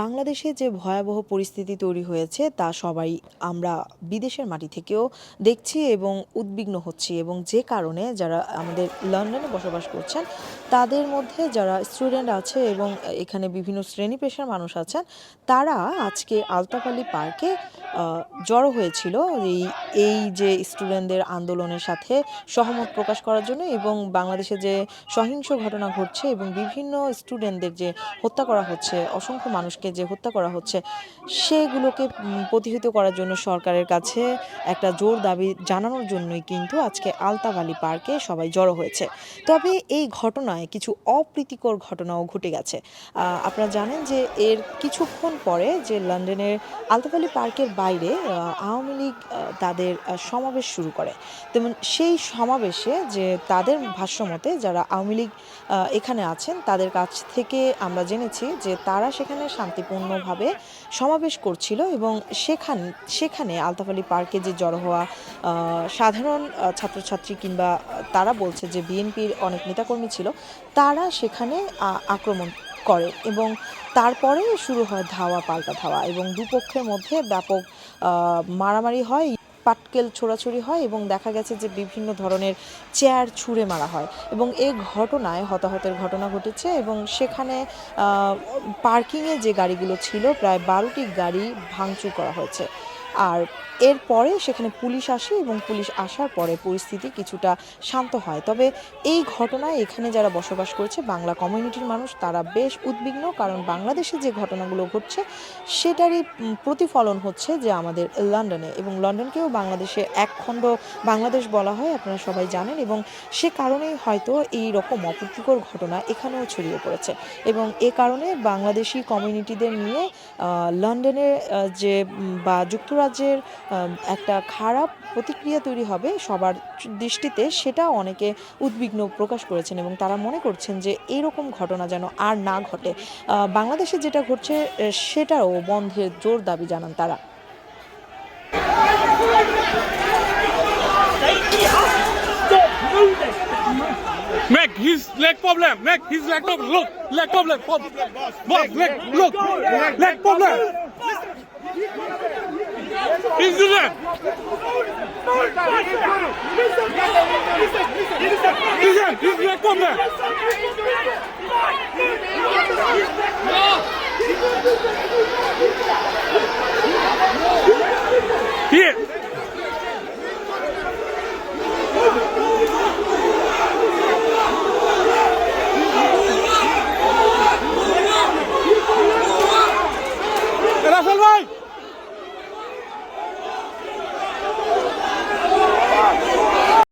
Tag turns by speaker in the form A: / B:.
A: বাংলাদেশে যে ভয়াবহ পরিস্থিতি তৈরি হয়েছে, তা সবাই আমরা বিদেশের মাটি থেকেও দেখছি এবং উদ্বিগ্ন হচ্ছি এবং যে কারণে যারা আমাদের লন্ডনে বসবাস করছেন, তাদের মধ্যে যারা স্টুডেন্ট আছে এবং এখানে বিভিন্ন শ্রেণি পেশার মানুষ আছেন, তারা আজকে আলতাপালি পার্কে জড়ো হয়েছিল এই এই যে স্টুডেন্টদের আন্দোলনের সাথে সহমত প্রকাশ করার জন্য এবং বাংলাদেশে যে সহিংস ঘটনা ঘটছে এবং বিভিন্ন স্টুডেন্টদের যে হত্যা করা হচ্ছে, অসংখ্য মানুষকে যে হত্যা করা হচ্ছে, সেগুলোকে প্রতিহিত করার জন্য সরকারের কাছে একটা জোর দাবি জানানোর জন্যই কিন্তু আজকে আলতাবালি পার্কে সবাই জড়ো হয়েছে। তবে এই ঘটনায় কিছু অপ্রীতিকর ঘটনাও ঘটে গেছে। আপনারা জানেন যে এর কিছুক্ষণ পরে যে লন্ডনের আলতাবালি পার্কের বাইরে আওয়ামী লীগ তাদের সমাবেশ শুরু করে। তেমন সেই সমাবেশে যে তাদের ভাষ্যমতে যারা আওয়ামী লীগ এখানে আছেন, তাদের কাছ থেকে আমরা জেনেছি যে তারা সেখানে শান্তিপূর্ণভাবে সমাবেশ করছিল এবং সেখান, সেখানে আলতাফ আলী পার্কে যে জড়ো হওয়া সাধারণ ছাত্রছাত্রী কিংবা তারা বলছে যে বিএনপির অনেক নেতাকর্মী ছিল, তারা সেখানে আক্রমণ করে এবং তারপরে শুরু হয় ধাওয়া পাল্টা ধাওয়া এবং দুপক্ষের মধ্যে ব্যাপক মারামারি হয়। পাটকেল ছোড়াছুড়ি হয় এবং দেখা গেছে যে বিভিন্ন ধরনের চেয়ার ছুঁড়ে মারা হয় এবং এ ঘটনায় হতাহতের ঘটনা ঘটেছে এবং সেখানে পার্কিংয়ে যে গাড়িগুলো ছিল, প্রায় বারোটি গাড়ি ভাঙচুর করা হয়েছে। আর এরপরে সেখানে পুলিশ আসে এবং পুলিশ আসার পরে পরিস্থিতি কিছুটা শান্ত হয়। তবে এই ঘটনায় এখানে যারা বসবাস করছে বাংলা কমিউনিটির মানুষ তারা বেশ উদ্বিগ্ন কারণ বাংলাদেশে যে ঘটনাগুলো ঘটছে সেটারই প্রতিফলন হচ্ছে যে আমাদের লন্ডনে এবং লন্ডনকেও বাংলাদেশে এক খণ্ড বাংলাদেশ বলা হয় আপনারা সবাই জানেন এবং সে কারণেই হয়তো এই রকম অপ্রীতিকর ঘটনা এখানেও ছড়িয়ে পড়েছে। এবং এ কারণে বাংলাদেশি কমিউনিটিদের নিয়ে আহ, লন্ডনের যে বা বা যুক্তরাজ্যের একটা খারাপ প্রতিক্রিয়া তৈরি হবে সবার দৃষ্টিতে সেটা অনেকে উদ্বিগ্ন প্রকাশ করেছেন এবং তারা মনে করছেন যে এরকম ঘটনা যেন আর না ঘটে বাংলাদেশে যেটা ঘটছে সেটাও বন্ধের জোর দাবি জানান তারা
B: Make his leg problem. Make his leg problem. Look, leg problem. Boss, leg, look, leg problem. İndirin. İndirin. İndirin. İndirin. İndirin.